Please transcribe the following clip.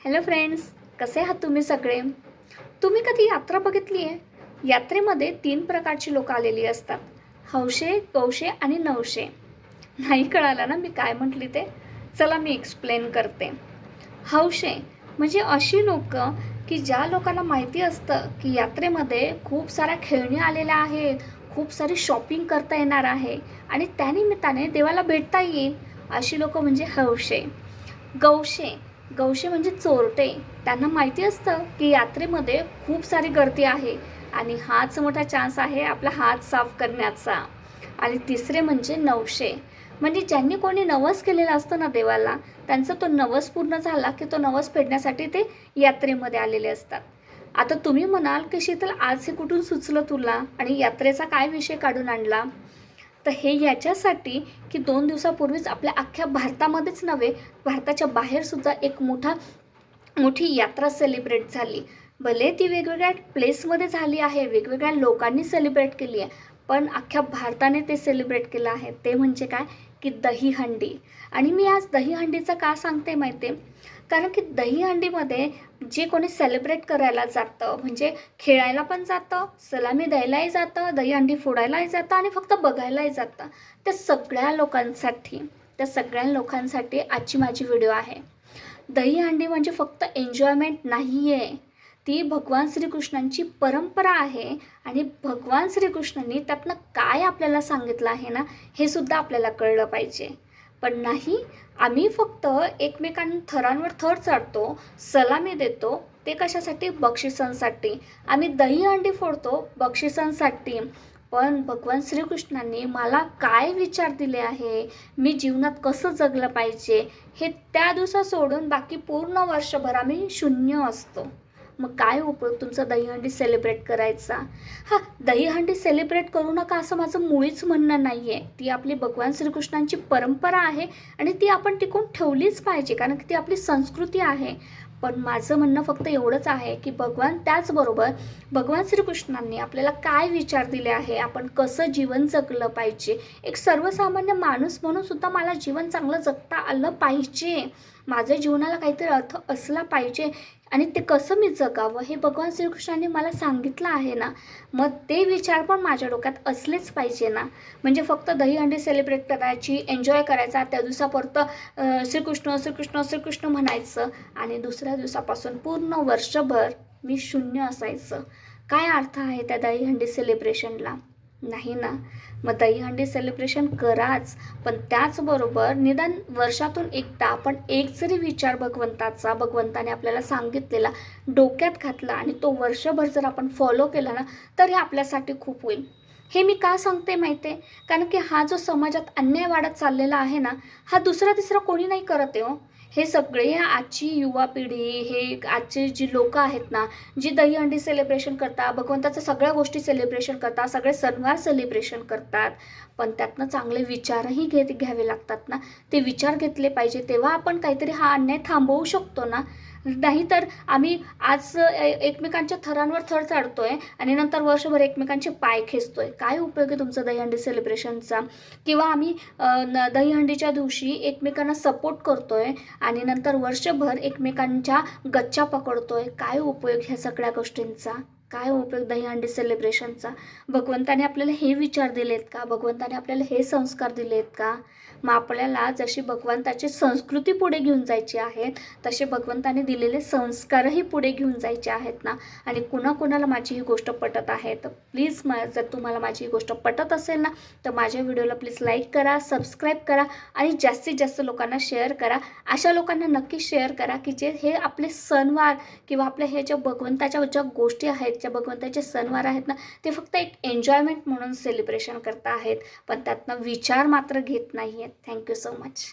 Hello friends कसे आहात तुम्ही सगळे? तुम्ही कधी यात्रा बघितली आहे यात्रेमध्ये तीन प्रकारची लोकं आलेली असतात. हौशे कौशे आणि नवशे नाही कळालं ना मी काय म्हटली ते? चला मी एक्सप्लेन करते. हौशे म्हणजे अशी लोक की ज्या लोकांना माहिती असतं की यात्रेमध्ये खूप साऱ्या खेळणी आलेल्या आहेत खूप सारी शॉपिंग करता येणार आहे आणि त्यानिमित्ताने देवाला भेटता येईल अशी लोकं म्हणजे हौशे. गौशे गवशे म्हणजे चोरटे. त्यांना माहिती असतं की यात्रेमध्ये खूप सारी गर्दी आहे आणि हाच मोठा चान्स आहे आपला हात साफ करण्याचा. आणि तिसरे म्हणजे नवशे. म्हणजे ज्यांनी कोणी नवस केलेला असतं ना देवाला त्यांचा तो नवस पूर्ण झाला की तो नवस फेडण्यासाठी ते यात्रेमध्ये आलेले असतात. आता तुम्ही म्हणाल की शीतल आज हे कुठून सुचलं तुला? आणि यात्रेचा काय विषय काढून आणला? तर हे याच्यासाठी की दोन दिवसापूर्वीच आपल्या अख्ख्या भारतामध्येच नव्हे भारताच्या बाहेरसुद्धा एक मोठा मोठी यात्रा सेलिब्रेट झाली. भले ती वेगवेगळ्या प्लेसमध्ये झाली आहे वेगवेगळ्या लोकांनी सेलिब्रेट केली आहे पण अख्ख्या भारताने ते सेलिब्रेट केलं आहे. ते म्हणजे काय? की दहीहंडी. आणि मी आज दहीहंडीचं का सांगते माहिती आहे कारण की दहीहंडीमध्ये जे कोणी सेलिब्रेट करायला जातं म्हणजे खेळायला पण जातं सलामी द्यायलाही जातं दहीहंडी फोडायलाही जातं आणि फक्त बघायलाही जातं. त्या सगळ्या लोकांसाठी त्या सगळ्या लोकांसाठी आजची माझी व्हिडिओ आहे. दहीहंडी म्हणजे फक्त एन्जॉयमेंट नाही आहे ती भगवान श्रीकृष्णांची परंपरा आहे आणि भगवान श्रीकृष्णांनी त्यातनं काय आपल्याला सांगितलं आहे ना हे सुद्धा आपल्याला कळलं पाहिजे. पण नाही आम्ही फक्त एकमेकां थरांवर थर चढतो सलामी देतो ते कशासाठी? बक्षिसांसाठी. आम्ही दही अंडी फोडतो बक्षिसांसाठी. पण भगवान श्रीकृष्णांनी मला काय विचार दिले आहे? मी जीवनात कसं जगलं पाहिजे? हे त्या दिवसा सोडून बाकी पूर्ण वर्षभर आम्ही शून्य असतो. मग काय उपयोग तुमचा दहीहंडी सेलिब्रेट करायचा? हां दहीहंडी सेलिब्रेट करू नका असं माझं मुळीच म्हणणं नाही आहे ती आपली भगवान श्रीकृष्णांची परंपरा आहे आणि ती आपण टिकून ठेवलीच पाहिजे कारण की ती आपली संस्कृती आहे. पण माझं म्हणणं फक्त एवढंच आहे की भगवान त्याचबरोबर भगवान श्रीकृष्णांनी आपल्याला काय विचार दिले आहे? आपण कसं जीवन जगलं पाहिजे? एक सर्वसामान्य माणूस म्हणून सुद्धा मला जीवन चांगलं जगता आलं पाहिजे. माझ्या जीवनाला काहीतरी अर्थ असला पाहिजे. आणि ते कसं मी जगावं हे भगवान श्रीकृष्णाने मला सांगितलं आहे ना मग ते विचार पण माझ्या डोक्यात असलेच पाहिजे ना. म्हणजे फक्त दहीहंडी सेलिब्रेट करायची एन्जॉय करायचा त्या दिवसापर्यंत श्रीकृष्ण श्रीकृष्ण श्रीकृष्ण म्हणायचं आणि दुसऱ्या दिवसापासून पूर्ण वर्षभर मी शून्य असायचं. काय अर्थ आहे त्या दहीहंडी सेलिब्रेशनला नाही ना? मग दहीहंडी सेलिब्रेशन कराच. पण त्याचबरोबर निदान वर्षातून एकदा आपण एक जरी विचार भगवंताचा भगवंताने आपल्याला सांगितलेला डोक्यात घातला आणि तो वर्षभर जर आपण फॉलो केला ना तर हे आपल्यासाठी खूप होईल. हे मी का सांगते माहिती आहे कारण की हा जो समाजात अन्याय वाढत चाललेला आहे ना हा दुसरा तिसरा कोणी नाही करत आहे हो. हे सगळे आजची युवा पिढी हे आजचे जी लोक आहेत ना जी दहीहंडी सेलिब्रेशन करतात भगवंताच्या सगळ्या गोष्टी सेलिब्रेशन करतात सगळे सणवार सेलिब्रेशन करतात पण त्यातनं चांगले विचारही घेत घ्यावे लागतात ना. ते विचार घेतले पाहिजे तेव्हा आपण काहीतरी हा अन्याय थांबवू शकतो ना. नाहीतर आम्ही आज ए- एकमेकांच्या थरांवर थर चढतोय आणि नंतर वर्षभर एकमेकांचे पाय खेचतोय. काय उपयोग आहे तुमचा दहीहंडी सेलिब्रेशनचा किंवा आम्ही न दहीहंडीच्या दिवशी एकमेकांना सपोर्ट करतोय आणि नंतर वर्षभर एकमेकांच्या गच्च्या पकडतोय? काय उपयोग ह्या सगळ्या गोष्टींचा? काय उपयोग दहीहंडी सेलिब्रेशनचा भगवंताने आपल्याला हे विचार दिलेत का? भगवंताने आपल्याला हे संस्कार दिलेत का? मग आपल्याला जशी भगवंताची संस्कृती पुढे घेऊन जायची आहे तसे भगवंताने दिलेले संस्कारही पुढे घेऊन जायचे आहेत ना? आणि कुणाकुणाला माझी ही गोष्ट पटत आहे? तर प्लीज म जर तुम्हाला माझी ही गोष्ट पटत असेल ना तर माझ्या व्हिडिओला प्लीज लाईक करा सबस्क्राईब करा आणि जास्तीत जास्त लोकांना शेअर करा. अशा लोकांना नक्की शेअर करा की जे हे आपले सणवार किंवा आपल्या हे ज्या भगवंताच्या ज्या गोष्टी आहेत ज्या भगवंताचे सणवार आहेत ना ते फक्त एक एन्जॉयमेंट म्हणून सेलिब्रेशन करता आहेत. पण त्यातनं विचार मात्र घेत नाही आहेत थँक्यू सो मच